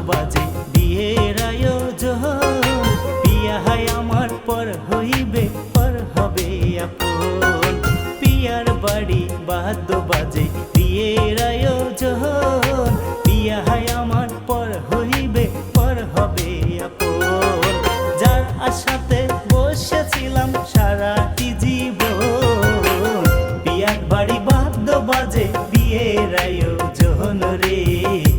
বাজে বিয়ের আয়োজন। পিয়া হায় আমার পর হইবে, পর হবে আপন। পিয়ার বাড়ি বাদ্য বাজে বিয়ের আয়োজন। পিয়া হায় আমার পর হইবে, পর হবে আপন। যার আশাতে বসেছিলাম সারা জীবন। পিয়ার বাড়ি বাদ্য বাজে বিয়ের আয়োজন রে।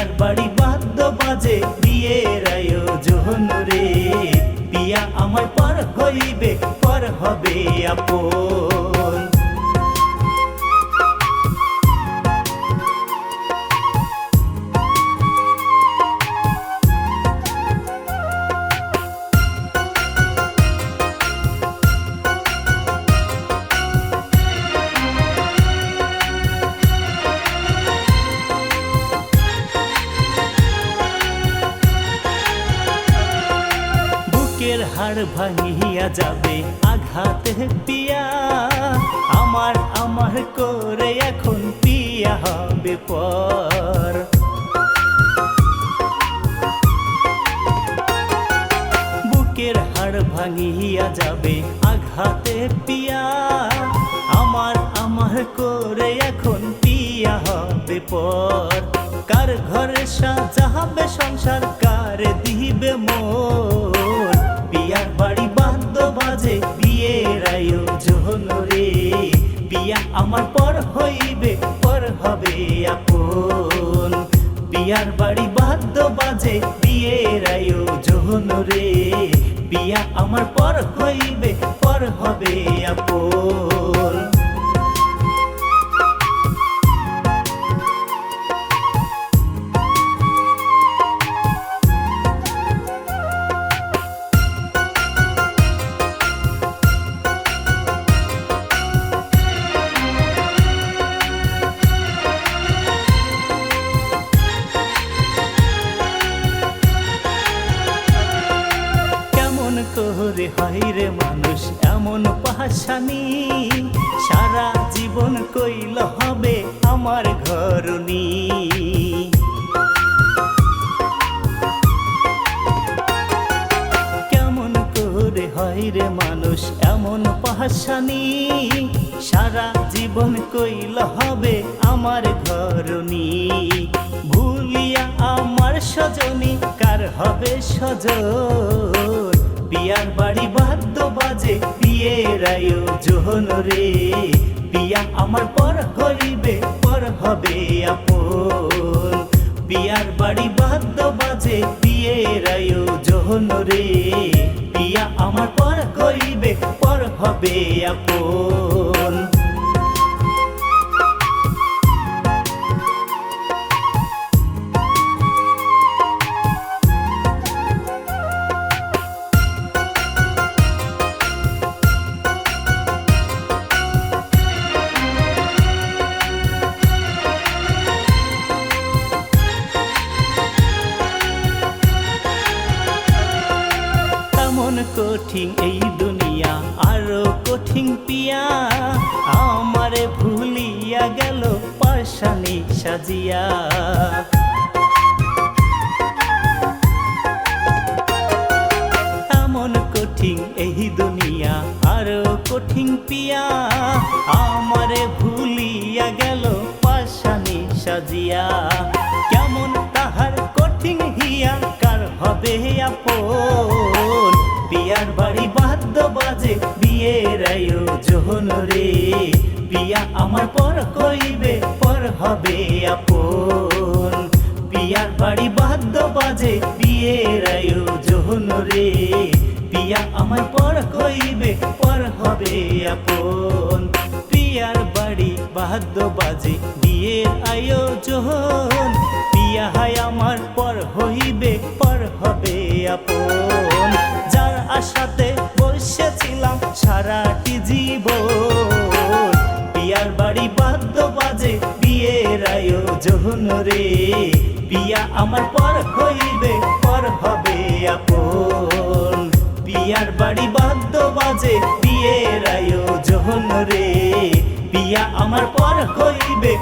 পিয়ার বাড়ি বাদ্য বাজে বিয়ের আয়োজন রে। বিয়া আমার পর হইবে পর হবে আপন। বুকের হাড় ভাঙিয়া যাবে, আঘাতে পিয়া। আমার আমার করে এখন পিয়া হবে পর। বুকের হাড় ভাঙিয়া যাবে, আঘাতে পিয়া। আমার আমার করে এখন পিয়া হবে পর। কার ঘরে সাজাবে আমার পর হইবে, পর হবে আপন। বিয়ার বাড়ি বাদ্য বাজে, বিয়ের আয়োজন রে। বিয়া আমার পর হইবে, পর হবে আপন। করে হয় রে মানুষ, এমন পাশানি। সারা জীবন কইল হবে আমার ঘরনি কেমন করে হয় রে মানুষ, এমন পাশানি। সারা জীবন কইল হবে আমার ঘরনি ভুলিয়া আমার সজনী, কার হবে সজন? বিয়ার বাড়ি বাদ্য বাজে, বিয়ের আয়োজন রে। বিয়া আমার পর করিবে পর হবে আপন। বিয়ার বাড়ি বাদ্য বাজে, বিয়ের আয়োজন রে। বিয়া আমার পর করিবে পর হবে আপন। কঠিন এই দুনিয়া, আরও কঠিন পিয়া। আমারে ভুলিয়া গেল পাশানি সাজিয়া। এমন কঠিন এই দুনিয়া, আরও কঠিন পিয়া। আমারে ভুলিয়া গেল পাশানি সাজিয়া। কেমন তাহার কঠিন হিয়া কার হবে আপন? বিয়ার বাড়ি বাদ্য বাজে বিয়ের আয়োজন রে। বিয়া আমার পর কইবে, পর হবে আপন। বিয়ার বাড়ি বাদ্য বাজে বিয়ের আয়োজন রে। বিয়া আমার পর কইবে, পর হবে আপন। বিয়ার বাড়ি বাদ্য বাজে বিয়ের আয়োজন। বিয়া হায় আমার পর হইবে, পর হবে আপন। আশাতে বসেছিলাম সারাটি জীবন। বিয়ার বাড়ি বাদ্য বাজে, বিয়ের আয়োজন রে। বিয়া আমার পর হইবে, পর হবে আপন। বিয়ার বাড়ি বাদ্য বাজে, বিয়ের আয়োজন রে। বিয়া আমার পর হইবে